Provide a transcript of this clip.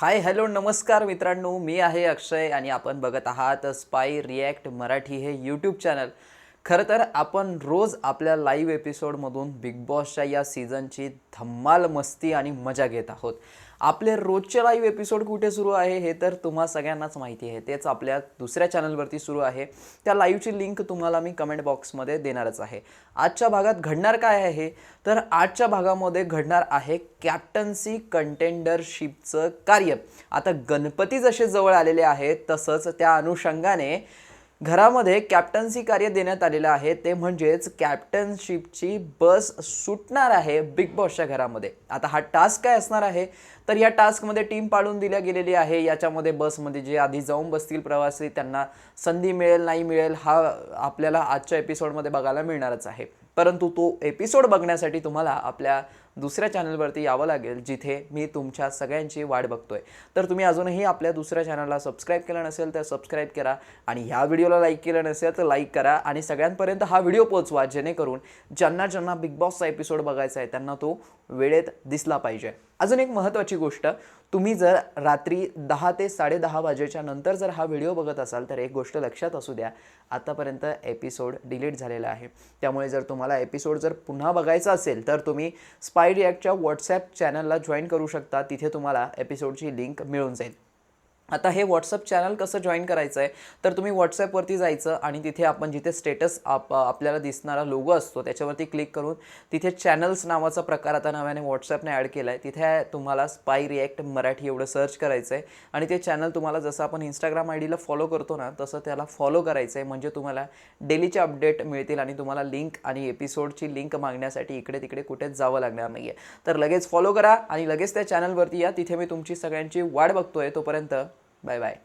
Hi hello नमस्कार मित्रांनो. मी आहे अक्षय आणि आपण बघत आहात स्पाय रिॲक्ट मराठी हे यूट्यूब चॅनल खरं तर आपण रोज आपल्या लाईव्ह एपिसोडमधून बिग बॉसच्या या सीझनची धम्माल मस्ती आणि मजा घेत आहोत. आपले रोजचे लाईव्ह एपिसोड कुठे सुरू आहे हे तर तुम्हा सगळ्यांनाच माहिती आहे. तेच आपल्या दुसऱ्या चॅनलवरती सुरू आहे. त्या लाईव्हची लिंक तुम्हाला मी कमेंट बॉक्समध्ये देणारच आहे. आजच्या भागात घडणार काय आहे? तर आजच्या भागामध्ये घडणार आहे कॅप्टन्सी कंटेंडरशिपचं कार्य. आता गणपती जसे जवळ आलेले आहेत तसंच त्या अनुषंगाने घरामध्ये कॅप्टन्सी कार्य देण्यात आलेलं आहे. ते म्हणजेच कॅप्टनशिपची बस सुटणार आहे बिग बॉसच्या घरामध्ये. आता हा टास्क काय असणार आहे? तर या टास्कमध्ये टीम पाडून दिल्या गेलेली आहे. याच्यामध्ये बसमध्ये जे आधी जाऊन बसतील प्रवासी त्यांना संधी मिळेल नाही मिळेल हा आपल्याला आजच्या एपिसोडमध्ये बघायला मिळणारच आहे. परंतु तो एपिसोड बघण्यासाठी तुम्हाला आपल्या दुसऱ्या चॅनलवरती यावं लागेल जिथे मी तुमच्या सगळ्यांची वाट बघतोय. तर तुम्ही अजूनही आपल्या दुसऱ्या चॅनलला सबस्क्राईब केलं नसेल तर सबस्क्राईब करा आणि ह्या व्हिडिओला लाईक केलं नसेल तर लाईक करा आणि सगळ्यांपर्यंत हा व्हिडिओ पोहोचवा जेणेकरून ज्यांना ज्यांना बिग बॉसचा एपिसोड बघायचा आहे त्यांना तो वेळेत दिसला पाहिजे. अजून एक महत्त्वाची गोष्ट तुम्ही जर रात्री दहा ते साडेदहा वाजेच्या नंतर जर हा व्हिडिओ बघत असाल तर एक गोष्ट लक्षात असू द्या आतापर्यंत एपिसोड डिलीट झालेला आहे. त्यामुळे जर तुम्हाला एपिसोड जर पुन्हा बघायचा असेल तर तुम्ही स्पाय रिॲक्टच्या व्हॉट्सॲप चॅनलला जॉईन करू शकता. तिथे तुम्हाला एपिसोडची लिंक मिळून जाईल. आता हे व्हॉट्सअप चॅनल कसं जॉईन करायचं आहे तर तुम्ही व्हॉट्सॲपवरती जायचं आणि तिथे आपण जिथे स्टेटस आप आपल्याला दिसणारा लोगो असतो त्याच्यावरती क्लिक करून तिथे चॅनल्स नावाचा प्रकार आता नव्याने व्हॉट्सॲपने ॲड केला आहे तिथे तुम्हाला स्पाय रिॲक्ट मराठी एवढं सर्च करायचं आहे आणि ते चॅनल तुम्हाला जसं आपण इंस्टाग्राम आय डीला फॉलो करतो ना तसं त्याला फॉलो करायचं आहे म्हणजे तुम्हाला डेलीचे अपडेट मिळतील आणि तुम्हाला लिंक आणि एपिसोडची लिंक मागण्यासाठी इकडे तिकडे कुठेच जावं लागणार नाही आहे तर लगेच फॉलो करा आणि लगेच त्या चॅनलवरती या. तिथे मी तुमची सगळ्यांची वाट बघतो आहे तोपर्यंत. Bye bye.